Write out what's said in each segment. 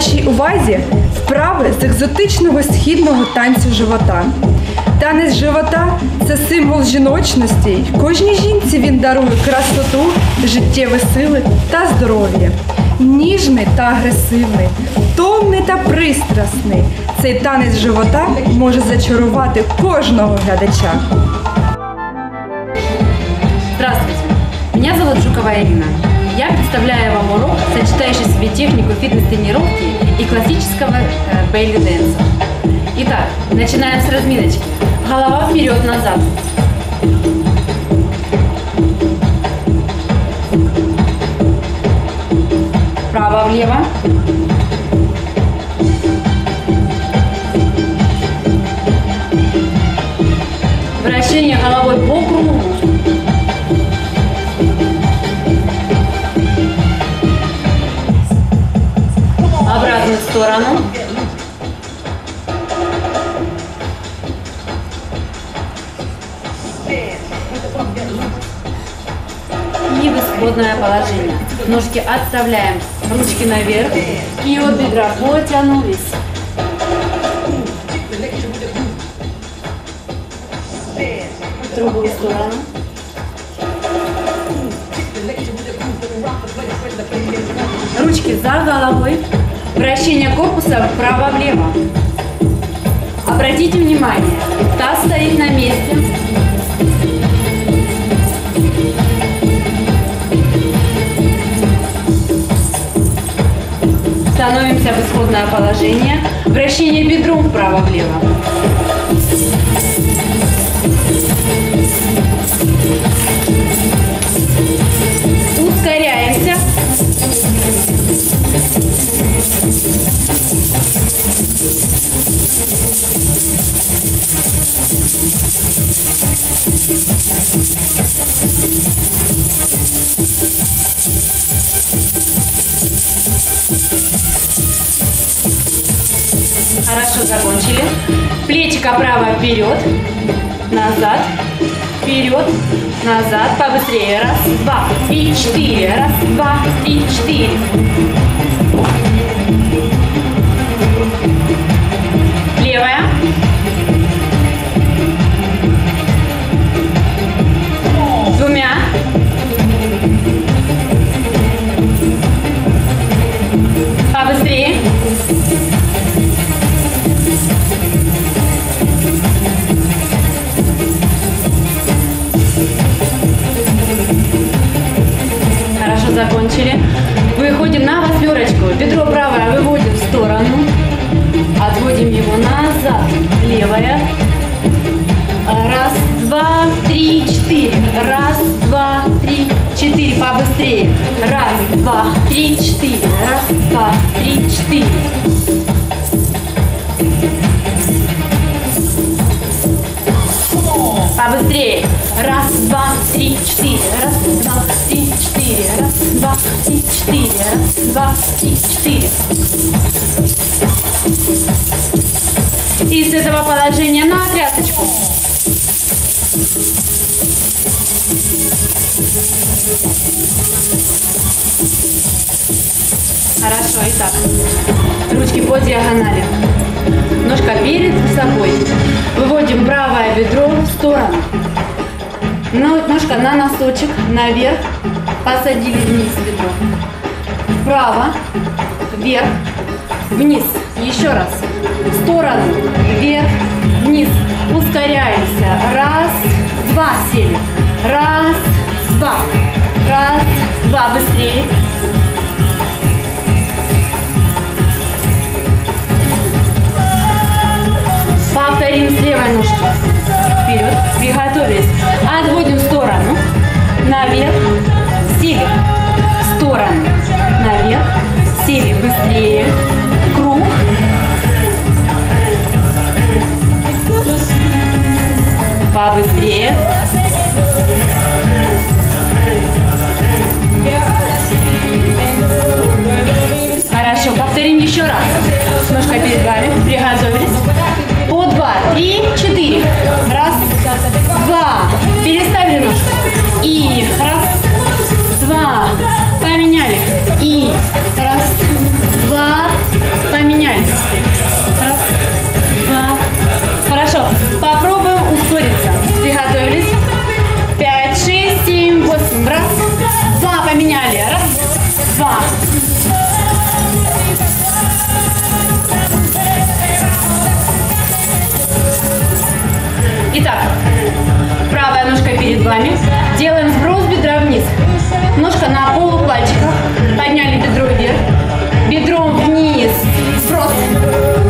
Вашій увазі вправи з екзотичного східного танцю живота. Танець живота це символ жіночності. Кожній жінці він дарує красоту, життєві сили та здоров'я. Ніжний та агресивний, томний та пристрасний. Цей танець живота може зачарувати кожного глядача. Здравствуйте, меня зовут Жукова Ирина. Я представляю вам урок, сочетающий в себе технику фитнес-тренировки и классического э, бейли дэнса. Итак, начинаем с разминочки. Голова вперед-назад. Вправо-влево. Исходное положение. Ножки отставляем, ручки наверх и от бедра потянулись. Другую сторону. Ручки за головой. Вращение корпуса вправо-влево. Обратите внимание, таз стоит на месте. Становимся в исходное положение. Вращение бедром вправо-влево. Вперед, назад, вперед, назад. Побыстрее. Раз, два, три, четыре. Раз, два, три, четыре. Побыстрее. Раз, два, три, четыре. Раз, два, три, четыре. Побыстрее. Раз, два, три, четыре. Раз, два, три, четыре. Раз, два, три, четыре. Раз, два, три, четыре. И с этого положения на трясочку. Хорошо, итак. Ручки по диагонали. Ножка перед собой. Выводим правое бедро в сторону. Но- Ножка на носочек, наверх. Посадили вниз бедро. Вправо, вверх, вниз. Еще раз. В сторону, вверх, вниз. Ускоряемся. Раз, два, сели. Раз, два. Раз, два. Быстрее. Повторим с левой ножки. Вперед. Приготовились. Отводим в сторону. Наверх. Сели. В сторону. Наверх. Сели. Быстрее. Круг. Побыстрее. Ножка перед вами. Приготовились. По два, три, четыре. Раз, два. Переставили ножку. И раз, два. Поменяли. И раз, два, перед. Делаем сброс бедра вниз. Ножка на полу пальчиков. Подняли бедро вверх. Бедром вниз. Сброс.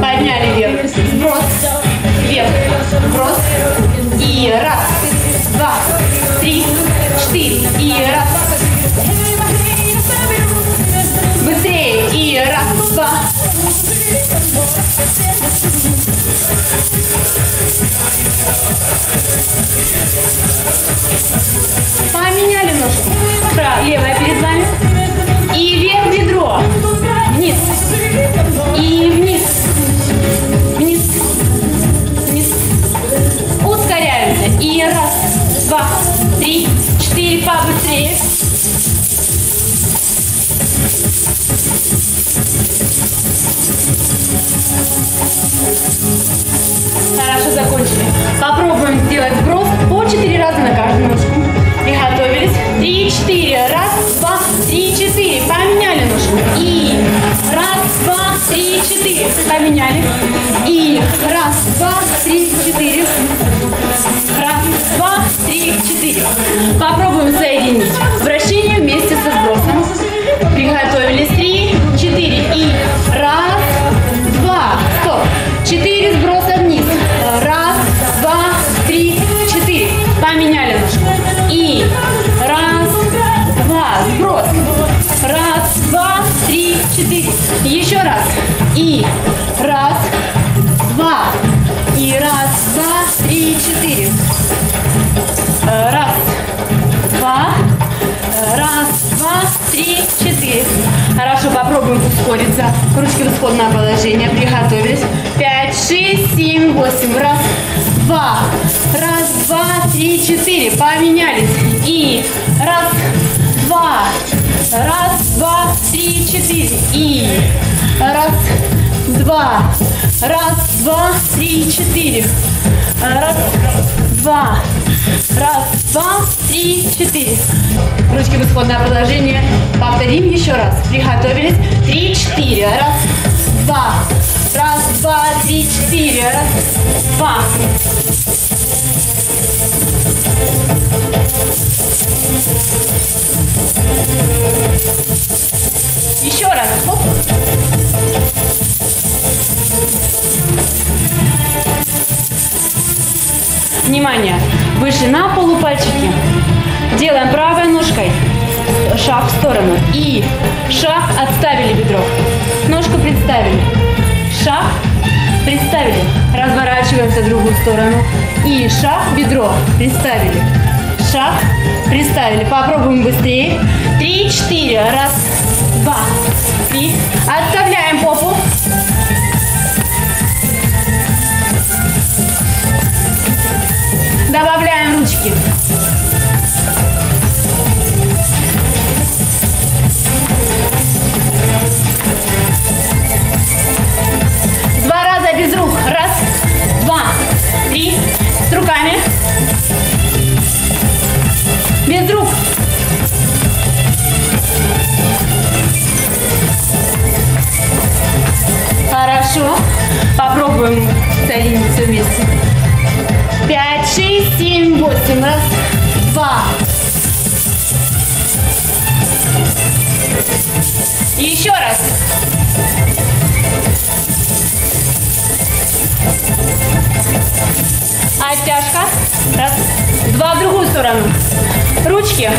Подняли вверх. Сброс. Вверх. Сброс. И раз, два, три, четыре. И раз. Быстрее. И раз, два. Левая перед вами. И вверх бедро. Вниз. И вниз. Вниз. Вниз. Ускоряемся. И раз, два, три, четыре. Побыстрее. Хорошо, закончили. Попробуем сделать сброс 3, 4. Раз, два, три, четыре. Поменяли ножку. И раз, два, три, четыре. Поменяли. И раз, два, три, четыре. Раз, два, три, четыре. Попробуем соединить вращение вместе со сбросом. Приготовились. Ручки в исходное положение. Приготовились. Пять, шесть, семь, восемь. Раз, два. Раз, два, три, четыре. Поменялись. И раз, два. Раз, два, три, четыре. И раз, два. Раз, два, три, четыре. Раз, два. Раз, два, три, четыре. Ручки в исходное положение. Повторим еще раз. Приготовились. Три, четыре. Раз, два. Раз, два, три, четыре. Раз, два. Еще раз. Хоп. Внимание! Выше на полу пальчики. Делаем правой ножкой шаг в сторону. И шаг отставили бедро. Ножку представили. Шаг представили. Разворачиваемся в другую сторону. И шаг бедро представили. Шаг представили. Попробуем быстрее. Три, четыре. Раз, два, три. Отставляем соединить все вместе. Пять, шесть, семь, восемь. Раз, два. Еще раз. Оттяжка. Раз. Два в другую сторону. Ручки.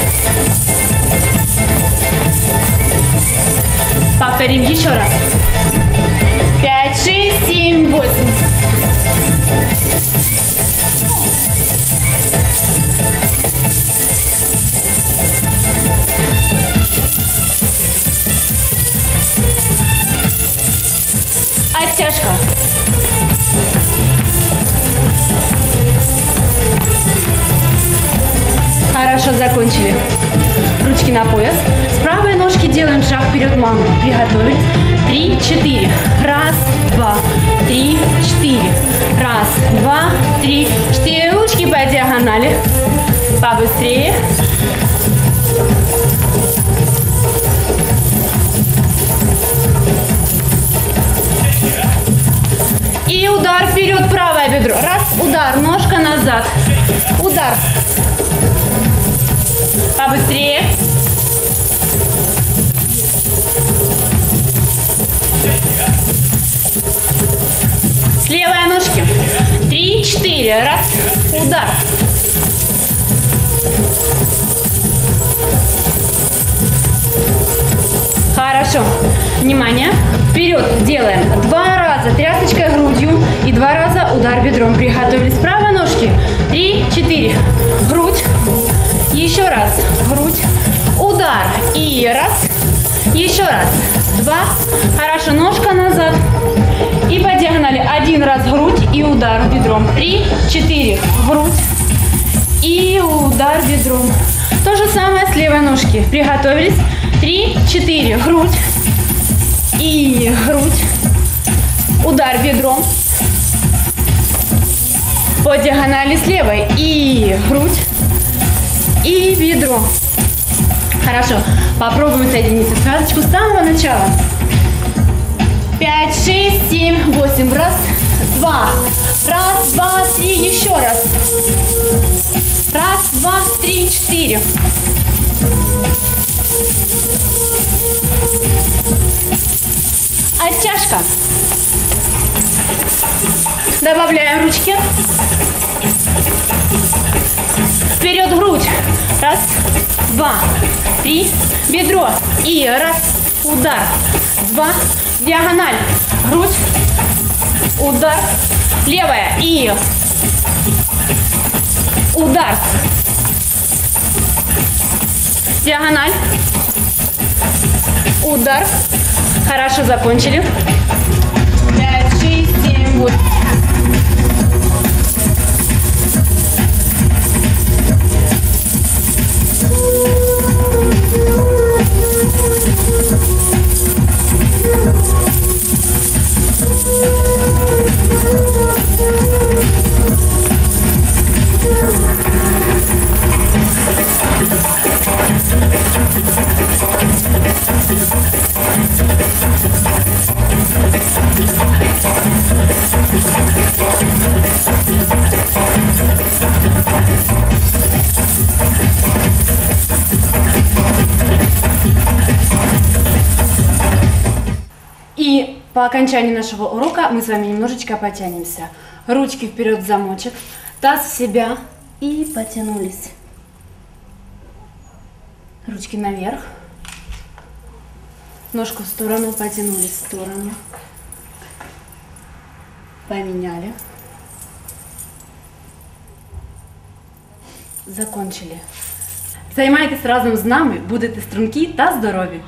Повторим еще раз. Пять, шесть, семь, восемь. Оттяжка. Хорошо, закончили. Ручки на пояс. С правой ножки делаем шаг вперед маму. Приготовились. Три, четыре. Раз, два, три, четыре. Раз, два, три, четыре. Ручки по диагонали. Побыстрее. И удар вперед, правое бедро. Раз, удар, ножка назад. Удар. Побыстрее. Левой ножки. Три, четыре. Раз, удар. Хорошо. Внимание. Вперед делаем два раза трясочкой грудью и два раза удар бедром. Приготовились. Правой ножки. Три, четыре. Грудь. Еще раз. Грудь. Удар. И раз. Еще раз. Два. Хорошо. Ножка назад. И по диагонали. Один раз грудь и удар бедром. Три, четыре. Грудь. И удар бедром. То же самое с левой ножки. Приготовились. Три, четыре. Грудь. И грудь. Удар бедром. По диагонали с левой. И грудь. И бедро. Хорошо. Попробуем соединить связочку с самого начала. Пять, шесть, семь, восемь. Раз, два. Раз, два, три. Еще раз. Раз, два, три, четыре. Оттяжка. Добавляем ручки. Вперед грудь. Раз, два, три, бедро. И раз, удар, два, диагональ, грудь, удар, левая. И удар, диагональ, удар, хорошо закончили. 5, 6, 7, 8. По окончании нашего урока мы с вами немножечко потянемся. Ручки вперед в замочек, таз в себя и потянулись. Ручки наверх. Ножку в сторону, потянулись в сторону. Поменяли. Закончили. Займайтесь разом з нами, будете стрункі та здорові.